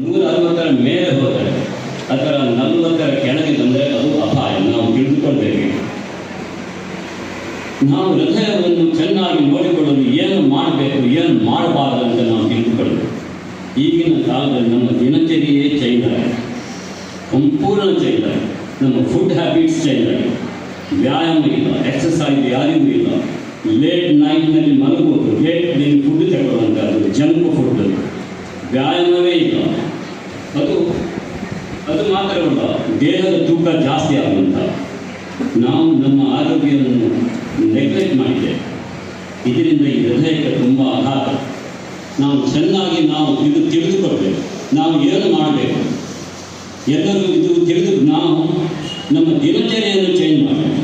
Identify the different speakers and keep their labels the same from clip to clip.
Speaker 1: ನೂರ ಅರವತ್ತರ ಮೇಲೆ ಹೋದರೆ ಅದರ ನಲವತ್ತರ ಕೆಳಗೆ ಬಂದರೆ ಅದು ಅಪಾಯ. ನಾವು ತಿಳಿದುಕೊಳ್ಬೇಕು. ನಾವು ಹೃದಯವನ್ನು ಚೆನ್ನಾಗಿ ನೋಡಿಕೊಳ್ಳಲು ಏನು ಮಾಡಬೇಕು, ಏನು ಮಾಡಬಾರದು ಅಂತ ನಾವು ತಿಳಿದುಕೊಳ್ಳಬೇಕು. ಈಗಿನ ಕಾಲದಲ್ಲಿ ನಮ್ಮ ದಿನಚರಿಯೇ ಚೇಂಜ್ ಸಂಪೂರ್ಣ ಚೇಂಜ್ ನಮ್ಮ ಫುಡ್ ಹ್ಯಾಬಿಟ್ಸ್ ಚೇಂಜ್ ವ್ಯಾಯಾಮ ಇಲ್ಲ ಎಕ್ಸಸೈಸ್ ಯಾರಿಗೂ ಇಲ್ಲ. ಲೇಟ್ ನೈಟ್ನಲ್ಲಿ ಮಲಗುವುದು ಲೇಟ್ ಫುಡ್ ತಗೊಳ್ಳುವಂಥದ್ದು ಜಂಕ್ ಫುಡ್ ವ್ಯಾಯಾಮವೇ ಇಲ್ಲ. ಅದು ಅದು ಮಾತ್ರ ಅಲ್ಲ ದೇಹದ ತೂಕ ಜಾಸ್ತಿ ಆಗುವಂಥ ನಾವು ನಮ್ಮ ಆರೋಗ್ಯವನ್ನು ನೆಗ್ಲೆಕ್ಟ್ ಮಾಡಿದ್ದೇವೆ. ಇದರಿಂದ ಈ ಹೃದಯಕ್ಕೆ ತುಂಬ ಆಘಾತ. ನಾವು ಚೆನ್ನಾಗಿ ನಾವು ಇದು ತಿಳಿದುಕೊಳ್ಬೇಕು. ನಾವು ಏನು ಮಾಡಬೇಕು? ಎಲ್ಲರೂ ಇದು ತಿಳಿದು ನಾವು ನಮ್ಮ ದಿನಚರಿಯನ್ನು ಚೇಂಜ್ ಮಾಡಬೇಕು.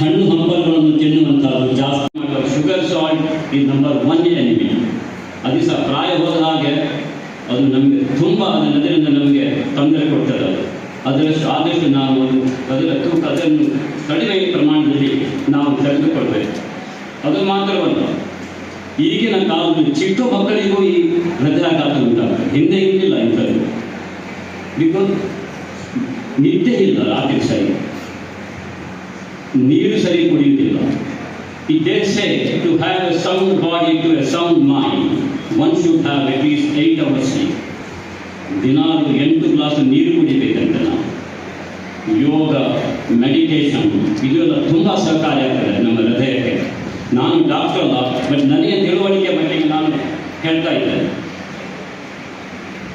Speaker 1: ಹಣ್ಣು ಹಂಪಲುಗಳನ್ನು ತಿನ್ನುವಂಥದ್ದು ಜಾಸ್ತಿ. ಮಾಡುವ ಶುಗರ್ ಸಾಲ್ಟ್ ಈ ನಂಬರ್ ಒನ್ ಎನಿಮಿ ಅದು ಸಹ ಪ್ರಾಯ ಹೋದ ಹಾಗೆ ಅದು ನಮಗೆ ತುಂಬ ಅದರಿಂದ ನಮಗೆ ತೊಂದರೆ ಕೊಡ್ತದೆ ಅದು. ಅದರಷ್ಟು ಆದಷ್ಟು ನಾವು ಅದು ಅದರ ತೂಕ ಅದನ್ನು ಕಡಿಮೆ ಪ್ರಮಾಣದಲ್ಲಿ ನಾವು ತೆಗೆದುಕೊಳ್ಬೇಕು. ಅದು ಮಾತ್ರವಲ್ಲ ಈಗಿನ ಕಾಲದಲ್ಲಿ ಚಿಕ್ಕ ಮಕ್ಕಳಿಗೂ ಈ ಹೃದಯಾಘಾತ ಉಂಟಾಗ್ತದೆ ಹಿಂದೆ ಇರಲಿಲ್ಲ ಇಂಥದ್ದು. ಬಿಕಾಸ್ ನಿದ್ದೆ ಇಲ್ಲ ರಾತ್ರಿ ಸರಿ. ನೀರು ಸರಿ ಕುಡಿಯುವುದಿಲ್ಲ It did say to have a sound body to a sound mind, one should have at least eight hours sleep. ದಿನಾಲು ಎಂಟು ಗ್ಲಾಸ್ ನೀರು ಕುಡಿಬೇಕಂತ ನಾವು ಯೋಗ ಮೆಡಿಟೇಷನ್ ಇದೆಲ್ಲ ತುಂಬ ಸಹಕಾರಿ ಆಗ್ತದೆ ನಮ್ಮ ಹೃದಯಕ್ಕೆ. ನಾನು ಡಾಕ್ಟರ್ ಅಲ್ಲ ಬಟ್ ನನಗೆ ತಿಳುವಳಿಕೆ ಬಗ್ಗೆ ನಾನು ಹೇಳ್ತಾ ಇದ್ದೇನೆ.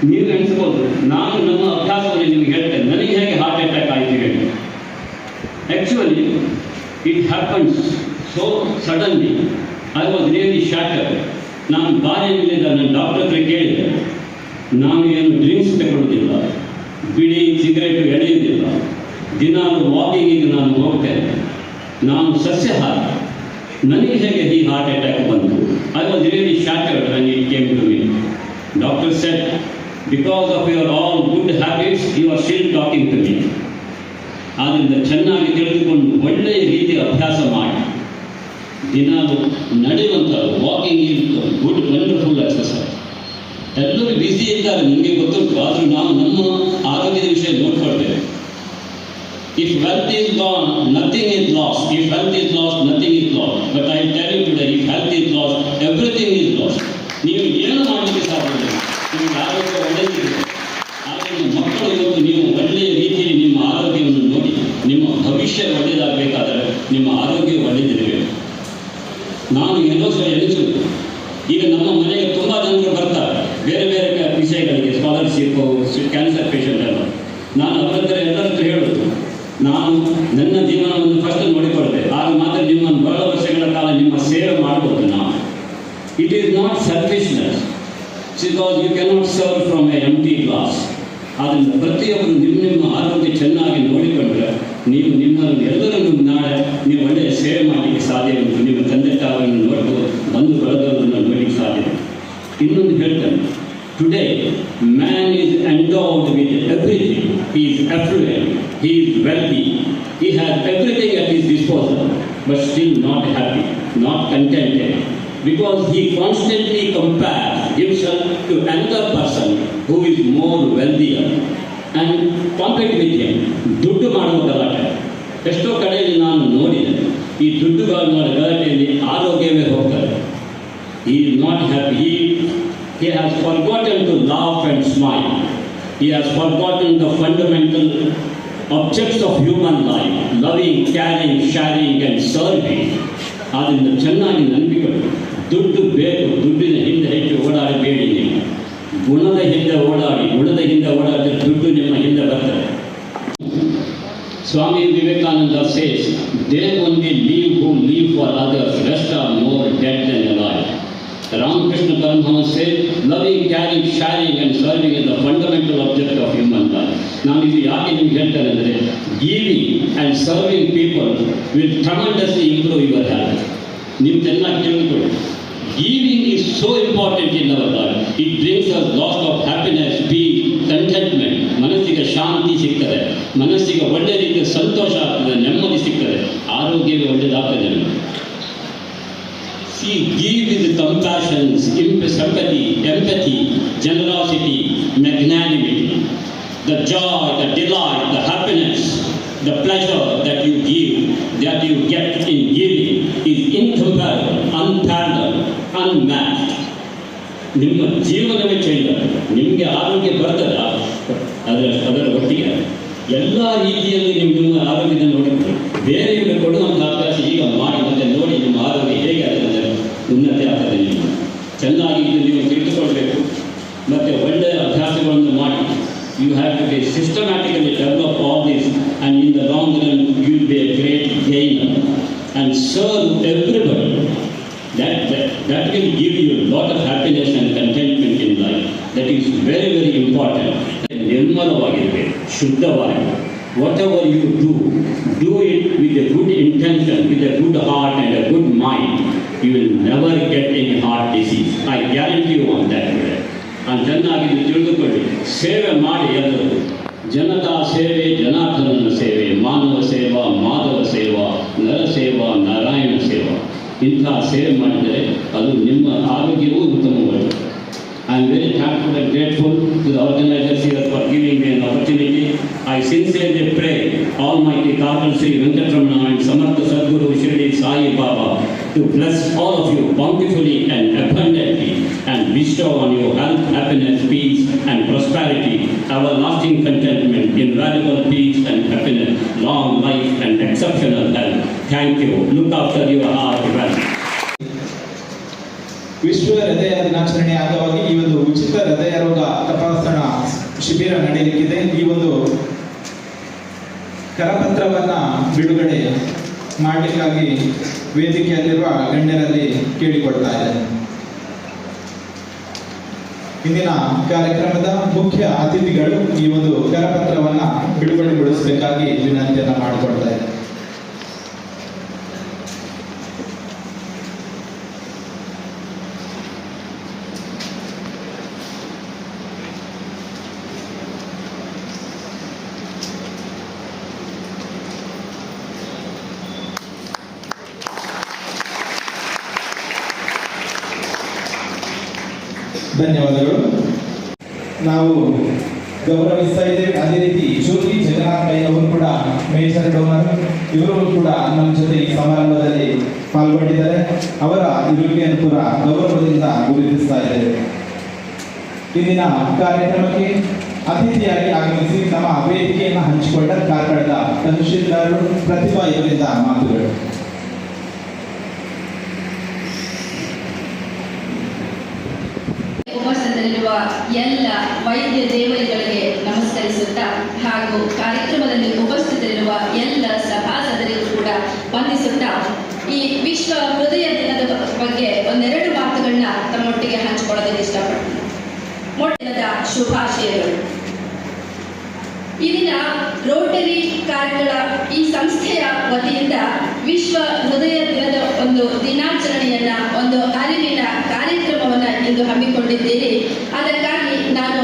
Speaker 1: ನೀವು ಎಣಿಸ್ಬೋದು ನಾನು ನಮ್ಮ ಅಭ್ಯಾಸವನ್ನು ನಿಮಗೆ ಹೇಳ್ತೇನೆ. ನನಗೆ ಹೇಗೆ ಹಾರ್ಟ್ ಅಟ್ಯಾಕ್ ಆಯಿತು ಹೇಳಿ. Actually it happens so suddenly I was really shatter ನಾನು ಬಾರಿಯಲ್ಲಿದ್ದ ನನ್ನ ಡಾಕ್ಟರ್ ಹತ್ರ ಕೇಳಿದೆ. ನಾನು ಏನು ಡ್ರಿಂಕ್ಸ್ ತಗೊಳ್ಳೋದಿಲ್ಲ ಬಿಡಿ ಸಿಗರೇಟು ಎಳೆಯುವುದಿಲ್ಲ ದಿನಾಲು ವಾಕಿಂಗಿಗೆ ನಾನು ಹೋಗ್ತೇನೆ ನಾನು ಸಸ್ಯಹಾರ ನನಗೆ ಹೇಗೆ ಈ ಹಾರ್ಟ್ ಅಟ್ಯಾಕ್ ಬಂತು? I was really shattered when it came to me doctor said because of your all good habits you are still talking to me ಆದ್ದರಿಂದ ಚೆನ್ನಾಗಿ ತಿಳಿದುಕೊಂಡು ಒಳ್ಳೆಯ ರೀತಿಯ ಅಭ್ಯಾಸ ಮಾಡಿ. ದಿನಾಲು ನಡೆಯುವಂಥದ್ದು walking is good wonderful exercise ಎಲ್ಲರೂ ಬ್ಯುಸಿ ಇದ್ದಾರೆ, ನಿಮಗೆ ಗೊತ್ತುಂಟು, ಆದರೂ ನಾವು ನಮ್ಮ ಆರೋಗ್ಯದ ವಿಷಯ ನೋಡ್ಕೊಳ್ತೇವೆ. If wealth is gone nothing is lost if health is lost nothing is lost but I tell you today if health is lost everything is lost ನೀವು ಏನು ಮಾಡಲಿಕ್ಕೆ ಸಾಧ್ಯ ನಿಮಗೆ ಆರೋಗ್ಯ ಒಳ್ಳೆಯದಿದೆ ಆದರೆ ಮಕ್ಕಳು ಇವತ್ತು ನೀವು ಒಳ್ಳೆಯ ರೀತಿಯಲ್ಲಿ ನಿಮ್ಮ ಆರೋಗ್ಯವನ್ನು ನೋಡಿ, ನಿಮ್ಮ ಭವಿಷ್ಯ ಒಳ್ಳೆಯದಾಗಬೇಕಾದರೆ ನಿಮ್ಮ ಆರೋಗ್ಯ ಒಳ್ಳೆಯದಿರಬೇಕು ನಾನು ಎಲ್ಲೋ ಸಹ ಎಣಿಸುವುದು ಈಗ ನಮ್ಮ ಮನೆಗೆ ತುಂಬ ಜನರು ಬರ್ತಾರೆ. ಬೇರೆ ಬೇರೆ ವಿಷಯಗಳಿಗೆ ಸ್ಕಾಲರ್ಶಿಪ್ ಕ್ಯಾನ್ಸರ್ ಪೇಷಂಟ್ ಎಲ್ಲ. ನಾನು ಅವರ ಹತ್ರ ಎಲ್ಲರ ಹೇಳೋದು. ನಾನು ನನ್ನ ಜೀವನವನ್ನು ಫಸ್ಟ್ ನೋಡಿಕೊಳ್ಳದೆ. ಆಗ ಮಾತ್ರ ನಿಮ್ಮನ್ನು ಬಹಳ ವರ್ಷಗಳ ಕಾಲ ನಿಮ್ಮ ಸೇವೆ ಮಾಡಬಹುದು ನಾವು. It is not selfishness because you cannot serve from an empty glass ಆದ್ದರಿಂದ ಪ್ರತಿಯೊಬ್ಬರು ನಿಮ್ಮ ನಿಮ್ಮ ಆರೋಗ್ಯ ಚೆನ್ನಾಗಿ ನೋಡಿಕೊಂಡ್ರೆ ನೀವು ನಿಮ್ಮನ್ನು ಎಲ್ಲರನ್ನು ನಾಳೆ ನೀವು ಒಳ್ಳೆಯ ಸೇವೆ ಮಾಡಲಿಕ್ಕೆ ಸಾಧ್ಯ ಉಂಟು ನಿಮ್ಮ ತಂದೆ ತಾಯಿಯನ್ನು ನೋಡ್ಬೋದು ಬಂಧು ಬಳಗವನ್ನು ನೋಡಲಿಕ್ಕೆ ಸಾಧ್ಯ ಉಂಟು. ಇನ್ನೊಂದು ಹೇಳ್ತೇನೆ today man is endowed with everything he is affluent he is wealthy he has everything at his disposal but still not happy not contented because he constantly compares himself to another person who is more wealthier and compete with him. ದುಡ್ಡು ಮಾಡುವ ಗಲಾಟೆ ಎಷ್ಟೋ ಕಡೆಯಲ್ಲಿ ನಾನು ನೋಡಿದೆ ಈ ದುಡ್ಡು ಮಾಡುವ ಗಲಾಟೆಯಲ್ಲಿ ಆರೋಗ್ಯವೇ ಹೋಗ್ತದೆ he is not happy. He, he has forgotten to laugh and smile. He has forgotten the fundamental objects of human life loving, caring, sharing, and serving. ಆದ್ದರಿಂದ ಚೆನ್ನಾಗಿ ನೆನಪಿಗಳು ದುಡ್ಡು ಬೇಕು ದುಡ್ಡಿನ ಹಿಂದೆ ಹೆಚ್ಚು ಓಡಾಡಬೇಡಿ ನೀವು ಗುಣದ ಹಿಂದೆ ಓಡಾಡಿ ಗುಣದ ಹಿಂದೆ ಓಡಾಡಿದ್ರೆ ದುಡ್ಡು ನಿಮ್ಮ ಹಿಂದೆ ಬರ್ತದೆ Swami Vivekananda says, they only live who live for others, rest are more dead than alive. Ramakrishna Paramahans says, loving, caring, sharing and serving is the fundamental object of human life. ನಾನು ಇದು ಯಾಕೆ ನಿಮ್ಗೆ ಹೇಳ್ತೇನೆ ಅಂದರೆ giving and serving people will tremendously improve your health ನೀವು ಚೆನ್ನಾಗಿ ತಿಳಿದುಕೊಳ್ಳಿ giving so so important our life. It brings us us of of happiness contentment. ಮನಸ್ಸಿಗೆ ಶಾಂತಿ ಸಿಗ್ತದೆ ಮನಸ್ಸಿಗೆ ಒಳ್ಳೆ ರೀತಿಯ ಸಂತೋಷ ಆಗ್ತದೆ ನೆಮ್ಮದಿ ಸಿಗ್ತದೆ ಆರೋಗ್ಯವೇ ಒಳ್ಳೆಯದಾಗ್ತದೆ ನಮಗೆ she gives with compassion, sympathy, empathy, generosity, magnanimity. The joy, the delight, the happiness, the pleasure that you give, that you get in giving is incomparable, unparalleled, unmatched. ನಿಮ್ಮ ಜೀವನವೇ ಚೈಲ ನಿಮಗೆ ಆರೋಗ್ಯ ಬರ್ತದ ಅದರ ಅದರ ಒಟ್ಟಿಗೆ ಎಲ್ಲ ರೀತಿಯಲ್ಲಿ ನೀವು ನಿಮ್ಮ ಆರೋಗ್ಯದ ನೋಡಿದ್ರೆ ಬೇರೆಯವರು ಕೊಡುವಂಥ ಅವಕಾಶ ಈಗ ಮಾಡಿ ಮತ್ತೆ ನೋಡಿ ನಿಮ್ಮ ಆರೋಗ್ಯ ಹೇಗೆ ಆಗ್ತದೆ ಉನ್ನತಿ ಆಗ್ತದೆ ನೀವು ಚೆನ್ನಾಗಿ ಇದು ನೀವು ತಿಳಿದುಕೊಳ್ಬೇಕು ಮತ್ತು ಒಳ್ಳೆಯ ಅಭ್ಯಾಸಗಳನ್ನು ಮಾಡಿ you have to be systematically develop all this And in the long run you be a great gain and serve everybody that, that, that will give you a lot of happiness and contentment in life. That is very, very important. ನಿರ್ಮಲವಾಗಿರಬೇಕು ಶುದ್ಧವಾಗಿ whatever you do do it with a good intention with a good heart and a good mind you will never get any heart disease I guarantee you on that ನಾನು ಚೆನ್ನಾಗಿ ಇದು ತಿಳಿದುಕೊಳ್ಳಿ ಸೇವೆ ಮಾಡಿ ಎಲ್ಲರೂ ಜನತಾ ಸೇವೆ ಜನಾರ್ದನನ ಸೇವೆ ಮಾನವ ಸೇವಾ ಮಾಧವ ಸೇವಾ ನರ ಸೇವಾ ನಾರಾಯಣ ಸೇವಾ ಇಂಥ ಸೇವೆ ಮಾಡಿದರೆ ಅದು ನಿಮ್ಮ ಆರೋಗ್ಯವೂ ಉತ್ತಮವಾಗಿದೆ I am very thankful and grateful to the organisers here for giving me an opportunity I sincerely pray almighty cartel Shri Venkataramana and Samartha Sadguru Shirdi Sai Baba to bless all of you bountifully and abundantly and bestow on you health, happiness, peace and prosperity, everlasting contentment, invaluable peace and happiness, long life and exceptional health. Thank you. Look after your heart well.
Speaker 2: ವಿಶ್ವ ಹೃದಯ ದಿನಾಚರಣೆ ಅಂಗವಾಗಿ ಈ ಒಂದು ಉಚಿತ ಹೃದಯ ರೋಗ ತಪಾಸಣಾ ಶಿಬಿರ ನಡೆಯಲಿಕ್ಕಿದೆ ಈ ಒಂದು ಕರಪತ್ರವನ್ನ ಬಿಡುಗಡೆ ಮಾಡಲಿಕ್ಕಾಗಿ ವೇದಿಕೆಯಲ್ಲಿರುವ ಗಣ್ಯರಲ್ಲಿ ಕೇಳಿಕೊಳ್ತಾ ಇದೆ ಇಂದಿನ ಕಾರ್ಯಕ್ರಮದ ಮುಖ್ಯ ಅತಿಥಿಗಳು ಈ ಒಂದು ಕರಪತ್ರವನ್ನ ಬಿಡುಗಡೆಗೊಳಿಸಬೇಕಾಗಿ ವಿನಂತಿಯನ್ನ ಮಾಡಿಕೊಡ್ತಾ ಇದೆ ಧನ್ಯವಾದಗಳು ನಾವು ಗೌರವಿಸ್ತಾ ಇದ್ದೇವೆ ಅದೇ ರೀತಿ ಜ್ಯೋತಿ ಜಗನ್ನಾಥ್ ರೈ ಅವರು ಕೂಡ ಮೇಜರ್ ಡೋನರ್ ಇವರು ಕೂಡ ನಮ್ಮ ಜೊತೆ ಈ ಸಮಾರಂಭದಲ್ಲಿ ಪಾಲ್ಗೊಂಡಿದ್ದಾರೆ ಅವರ ಇರುವಿಕೆಯನ್ನು ಗೌರವದಿಂದ ಗುರುತಿಸ್ತಾ ಇದ್ದೇವೆ. ಇಂದಿನ ಕಾರ್ಯಕ್ರಮಕ್ಕೆ ಅತಿಥಿಯಾಗಿ ಆಗಮಿಸಿ ತಮ್ಮ ವೇದಿಕೆಯನ್ನು ಹಂಚಿಕೊಂಡ ಕಾರ್ಕಳದ ತಹಶೀಲ್ದಾರರು ಪ್ರತಿಭಾ ಇವರಿಂದ ಮಾತುಗಳು.
Speaker 3: ಉಪಸ್ಥಿತರಿರುವ ಎಲ್ಲ ವೈದ್ಯ ದೇವರುಗಳಿಗೆ ನಮಸ್ಕರಿಸುತ್ತಾ ಹಾಗೂ ಕಾರ್ಯಕ್ರಮದಲ್ಲಿ ಉಪಸ್ಥಿತರಿರುವ ಎಲ್ಲ ಸಭಾಸದರಿಗೂ ಕೂಡ ವಂದಿಸುತ್ತಾ ಈ ವಿಶ್ವ ಹೃದಯ ಬಗ್ಗೆ ಒಂದೆರಡು ಮಾತುಗಳನ್ನ ತಮ್ಮೊಟ್ಟಿಗೆ ಹಂಚಿಕೊಳ್ಳೋದಕ್ಕೆ ಇಷ್ಟಪಡ್ತೀನಿ. ಮೊಟ್ಟ ದಿನದ ಶುಭಾಶಯಗಳು ಇಲ್ಲಿನ ರೋಟರಿ ಕಾರ್ಯಗಳ ಈ ಸಂಸ್ಥೆಯ ವತಿಯಿಂದ ವಿಶ್ವ ಹೃದಯ ದಿನದ ಒಂದು ದಿನಾಚರಣೆಯನ್ನ, ಒಂದು ಅರಿವಿನ ಕಾರ್ಯಕ್ರಮವನ್ನ ಇಂದು ಹಮ್ಮಿಕೊಂಡಿದ್ದೀರಿ ಅದಕ್ಕಾಗಿ ನಾನು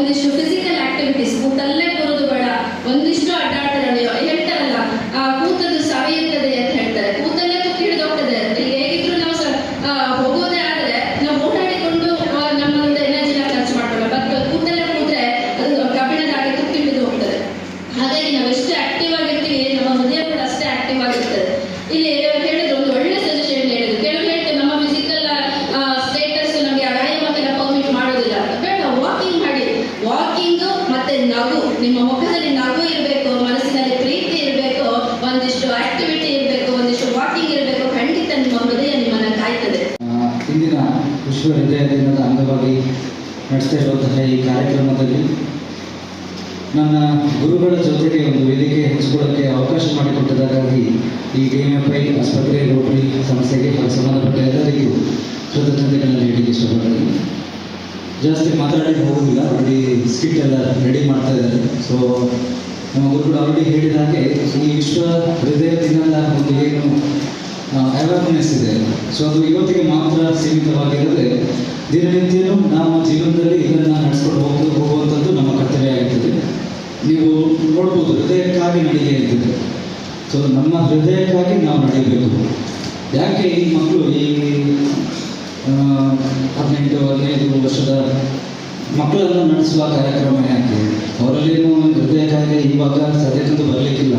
Speaker 3: আমাদের দেশকে ನನ್ನ
Speaker 4: ಗುರುಗಳ ಜೊತೆಗೆ ಒಂದು ವೇದಿಕೆ ಹಂಚಿಕೊಳ್ಳಕ್ಕೆ ಅವಕಾಶ ಮಾಡಿಕೊಟ್ಟದಾಗಿ ಈ ಡಿಎಂಎಫ್ಐ ಆಸ್ಪತ್ರೆ ರೋಟರಿ ಸಂಸ್ಥೆಗೆ ಸಂಬಂಧಪಟ್ಟ ಎಲ್ಲರಿಗೂ ಕೃತಜ್ಞತೆಗಳನ್ನು ನೀಡಲಿಕ್ಕೆ ಇಷ್ಟಪಡ್ತೀನಿ ಜಾಸ್ತಿ ಮಾತಾಡಿ ಹೋಗೋದಿಲ್ಲ, ಆಲ್ರೆಡಿ ಸ್ಕಿಟ್ ಎಲ್ಲ ರೆಡಿ ಮಾಡ್ತಾ ಇದ್ದಾರೆ. ಸೊ ನಮ್ಮ ಗುರುಗಳು ಆಲ್ರೆಡಿ ಹೇಳಿದ ಹಾಗೆ, ಈ ವಿಶ್ವ ಹೃದಯ ದಿನದ ಒಂದು ಏನು ಅವೇರ್ನೆಸ್ ಇದೆ. ಸೊ ಅದು ಇವತ್ತಿಗೆ ಮಾತ್ರ ಸೀಮಿತವಾಗಿರದೆ, ದಿನನಿತ್ಯನೂ ನಮ್ಮ ಜೀವನದಲ್ಲಿ ಇದನ್ನು ನಡೆಸ್ಕೊಂಡು ಹೋಗ್ತಾ ಹೋಗುವಂಥದ್ದು ನಮ್ಮ ಕರ್ತವ್ಯ ಆಗಿರ್ತದೆ. ನೀವು ನೋಡ್ಬೋದು, ಹೃದಯಕ್ಕಾಗಿ ನಡಿಗೆ ಅಂತಿದೆ. ಸೊ ನಮ್ಮ ಹೃದಯಕ್ಕಾಗಿ ನಾವು ನಡಿಬೇಕು ಯಾಕೆ ಈ ಮಕ್ಕಳು ಈ ಹದಿನೆಂಟು, ಹದಿನೈದು ವರ್ಷದ ಮಕ್ಕಳನ್ನು ನಡೆಸುವ ಕಾರ್ಯಕ್ರಮ ಯಾಕೆ? ಅವರಲ್ಲೇನು ಹೃದಯ ಕಾಯಿಲೆ ಇವಾಗ ಸದ್ಯಕ್ಕಂತೂ ಬರಲಿಕ್ಕಿಲ್ಲ.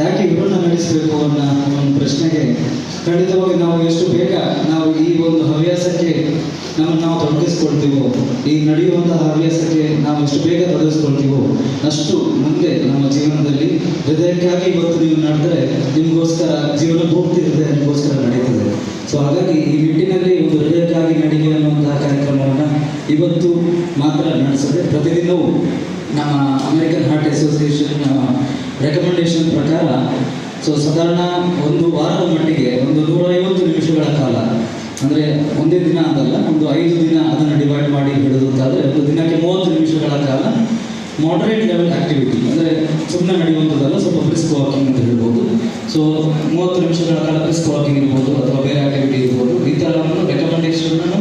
Speaker 4: ಯಾಕೆ ಇವರನ್ನ ನಡೆಸಬೇಕು ಅನ್ನೋ ಒಂದು ಪ್ರಶ್ನೆಗೆ ಖಂಡಿತವಾಗಿ ನಾವು ಎಷ್ಟು ಬೇಗ ನಾವು ಈ ಒಂದು ಹವ್ಯಾಸಕ್ಕೆ ನಮ್ಮನ್ನು ನಾವು ತೊಡಗಿಸ್ಕೊಳ್ತೀವೋ? ಈ ನಡೆಯುವಂತಹ ಹವ್ಯಾಸಕ್ಕೆ ನಾವು ಎಷ್ಟು ಬೇಗ ತೊಡಗಿಸ್ಕೊಳ್ತೀವೋ? ಅಷ್ಟು ಮುಂದೆ ನಮ್ಮ ಜೀವನದಲ್ಲಿ ಹೃದಯಕ್ಕಾಗಿ ಇವತ್ತು ನೀವು ನಡೆದರೆ ನಿಮಗೋಸ್ಕರ ಜೀವನ ಪೂರ್ತಿ ಹೃದಯ ನಿಮಗೋಸ್ಕರ ನಡೀತದೆ. ಸೊ ಹಾಗಾಗಿ ಈ ನಿಟ್ಟಿನಲ್ಲಿ ಒಂದು ಹೃದಯಕ್ಕಾಗಿ ನಡಿಗೆ ಅನ್ನುವಂತಹ ಕಾರ್ಯಕ್ರಮವನ್ನು ಇವತ್ತು ಮಾತ್ರ ನಡೆಸದೆ ಪ್ರತಿದಿನವೂ ನಮ್ಮ ಅಮೆರಿಕನ್ ಹಾರ್ಟ್ ಅಸೋಸಿಯೇಷನ್ ರೆಕಮೆಂಡೇಶನ್ ಪ್ರಕಾರ ಸೊ ಸಾಧಾರಣ ಒಂದು ವಾರದ ಮಟ್ಟಿಗೆ ಒಂದು ನೂರೈವತ್ತು ನಿಮಿಷಗಳ ಕಾಲ ಅಂದರೆ ಒಂದೇ ದಿನ ಅದಲ್ಲ, ಒಂದು ಐದು ದಿನ ಅದನ್ನು ಡಿವೈಡ್ ಮಾಡಿ ಹಿಡಿದು ಅಂತಾದರೆ ಒಂದು ದಿನಕ್ಕೆ ಮೂವತ್ತು ನಿಮಿಷಗಳ ಕಾಲ ಮಾಡರೇಟ್ ಲೆವೆಲ್ ಆ್ಯಕ್ಟಿವಿಟಿ ಅಂದರೆ ಸುಮ್ಮನೆ ನಡೆಯುವಂಥದ್ದಲ್ಲ, ಸ್ವಲ್ಪ ಬ್ರಿಸ್ಕ್ ವಾಕಿಂಗ್ ಅಂತ ಹೇಳ್ಬೋದು. ಸೊ ಮೂವತ್ತು ನಿಮಿಷಗಳ ಕಾಲ ಬ್ರಿಸ್ಕ್ ವಾಕಿಂಗ್ ಇರ್ಬೋದು, ಅಥವಾ ಬೇರೆ ಆಕ್ಟಿವಿಟಿ ಇರ್ಬೋದು. ಈ ಥರವನ್ನು ರೆಕಮೆಂಡೇಷನನ್ನು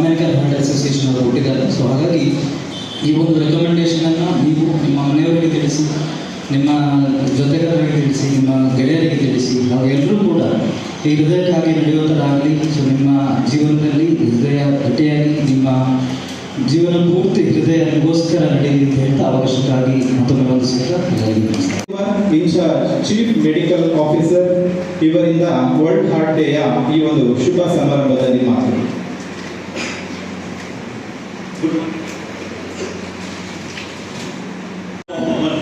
Speaker 4: ಅಮೆರಿಕನ್ ಹಾರ್ಟ್ ಅಸೋಸಿಯೇಷನ್ ಅವರು ಕೊಟ್ಟಿದ್ದಾರೆ. ಸೊ ಹಾಗಾಗಿ ಈ ಒಂದು ರೆಕಮೆಂಡೇಶನನ್ನು ನೀವು ನಿಮ್ಮ ಮನೆಯವರಿಗೆ ತಿಳಿಸಿ, ನಿಮ್ಮ ಜೊತೆಗಾರರಿಗೆ ತಿಳಿಸಿ, ನಿಮ್ಮ ಗೆಳೆಯರಿಗೆ ತಿಳಿಸಿ ನಾವೆಲ್ಲರೂ ಕೂಡ ಈ ಹೃದಯಕ್ಕಾಗಿ ನಡೆಯುವಂಥದ್ದಾಗಲಿ ಸೊ ನಿಮ್ಮ ಜೀವನದಲ್ಲಿ ಹೃದಯ ಗಟ್ಟಿಯಾಗಿ ನಿಮ್ಮ ಜೀವನ ಪೂರ್ತಿ ಹೃದಯ ನಿಮಗೋಸ್ಕರ ನಡೆಯಲಿ ಅಂತ ಹೇಳ್ತಾ ಅವಕಾಶಕ್ಕಾಗಿ ಮತ್ತೊಮ್ಮೆ ವಂದಿಸುತ್ತಾ ಎಲ್ಲರಿಗೂ ನಮಸ್ಕಾರ
Speaker 2: ಇನ್ಚಾರ್ಜ್ ಚೀಫ್ ಮೆಡಿಕಲ್ ಆಫೀಸರ್ ಇವರಿಂದ ವರ್ಲ್ಡ್ ಹಾರ್ಟ್ ಡೇಯ ಈ ಒಂದು ಶುಭ ಸಮಾರಂಭದಲ್ಲಿ ಮಾತು
Speaker 5: our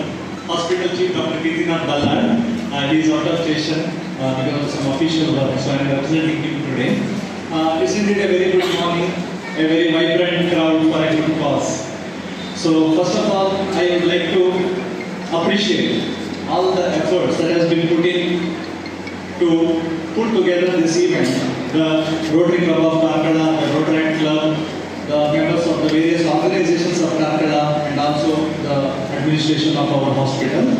Speaker 5: hospital chief, Dr. Kirtinath Ballad. Uh, he is out of station uh, because of some official work, so I am representing him today. Uh, it's indeed a very good morning, a very vibrant crowd for a good cause. So first of all, I would like to appreciate all the efforts that has been put in to put together this event. The Rotary Club of Karkada, the Rotary Club, the members of the various organizations of Karkada and also the administration of our hospital.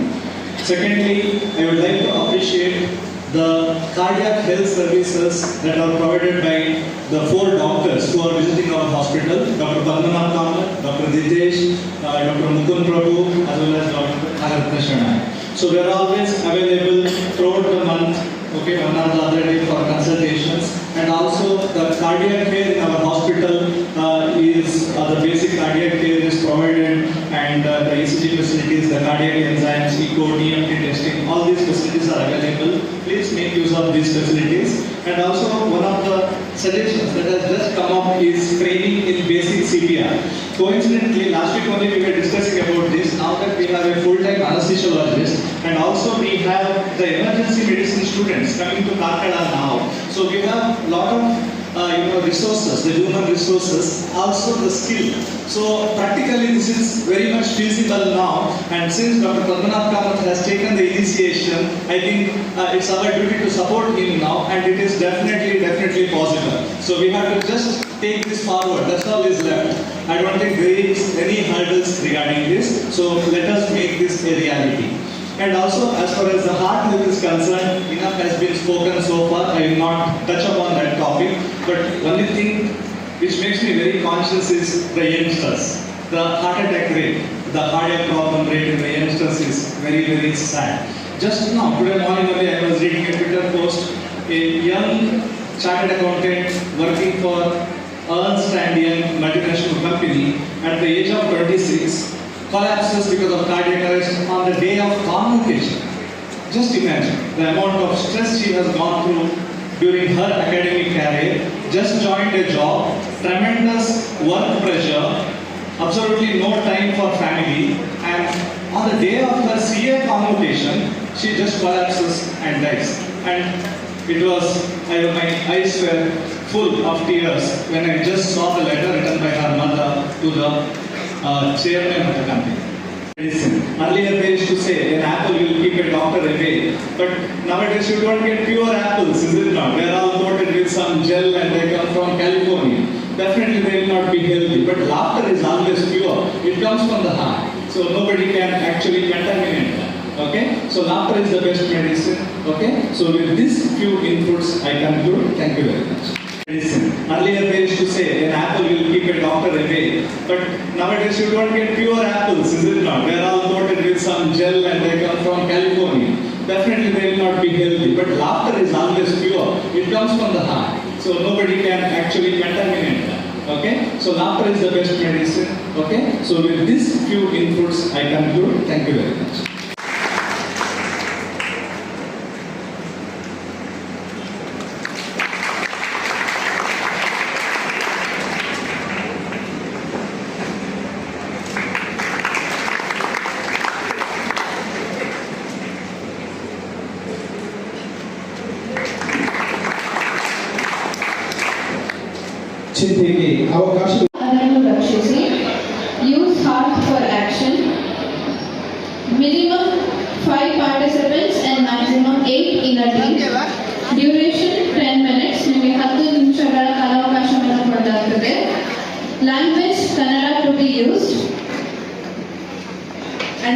Speaker 5: Secondly, I would like to appreciate the cardiac health services that are provided by the four doctors who are visiting our hospital, Dr. Padmanath Kamat, Dr. Ditesh, uh, Dr. Mukund Prabhu, as well as Dr. Agar Krishna. So they are always available throughout the month, okay, one or the other day for consultations. And also the cardiac care in our hospital uh, is, uh, the basic cardiac care is provided and uh, the ECG facilities, the cardiac enzymes, echo, TMT testing, all these facilities are available. Please make use these facilities. And also one of the suggestions that has just come up is training in basic CPR. Coincidentally, last week only we were discussing about this. Now that we have a full-time anesthesiologist and also we have the emergency medicine students coming to Karkada now. So we have a lot of you know resources, the human resources, also the skill. So practically this is very much feasible now. And since Dr. Padmanath Kamath has taken the initiation, I think uh, it's our duty to support him now, and it is definitely, definitely possible. So we have to just take this forward. That's all is left. I don't think there is any hurdles regarding this. So let us make this a reality. And also, as far as the heart health is concerned, enough has been spoken so far. I will not touch upon that topic. But only thing which makes me very conscious is the youngsters. The heart attack rate, the cardiac problem rate in the youngsters is very, very sad. Just now, today morning only, I was reading a Twitter post. A young chartered accountant working for Ernst and Young multinational company at the age of 26 collapses because of cardiac arrest on the day of convocation. Just imagine the amount of stress she has gone through during her academic career, just joined a job, tremendous work pressure, absolutely no time for family, and on the day of her CA convocation, she just collapses and dies. And it was, I, my eyes were full of tears when I just saw the letter written by her mother to the uh, chairman of the company. Earlier they used to say an apple will keep a doctor away, but nowadays you don't get pure apples, is it not? They're all coated with some gel and they come from California. Definitely they will not be healthy, but laughter is always pure. It comes from the heart, so nobody can actually contaminate that. Okay, so laughter is the best medicine. Okay, so with these few inputs, I conclude. Thank you very much. Earlier they used to say an apple will keep a doctor away, but nowadays you don't get pure apples, is it not? They're all coated with some gel and they come from California. Definitely they will not be healthy, but laughter is always pure. It comes from the heart, so nobody can actually contaminate that. Okay, so laughter is the best medicine. Okay, so with these few inputs, I conclude. Thank you very much.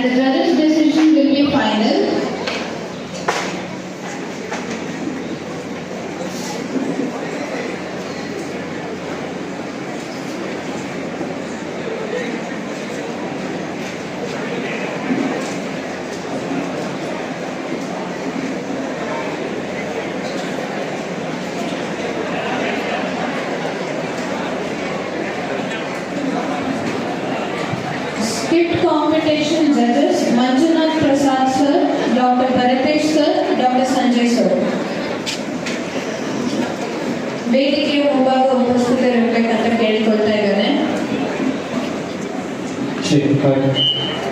Speaker 6: The judge's decision will be final. 请开。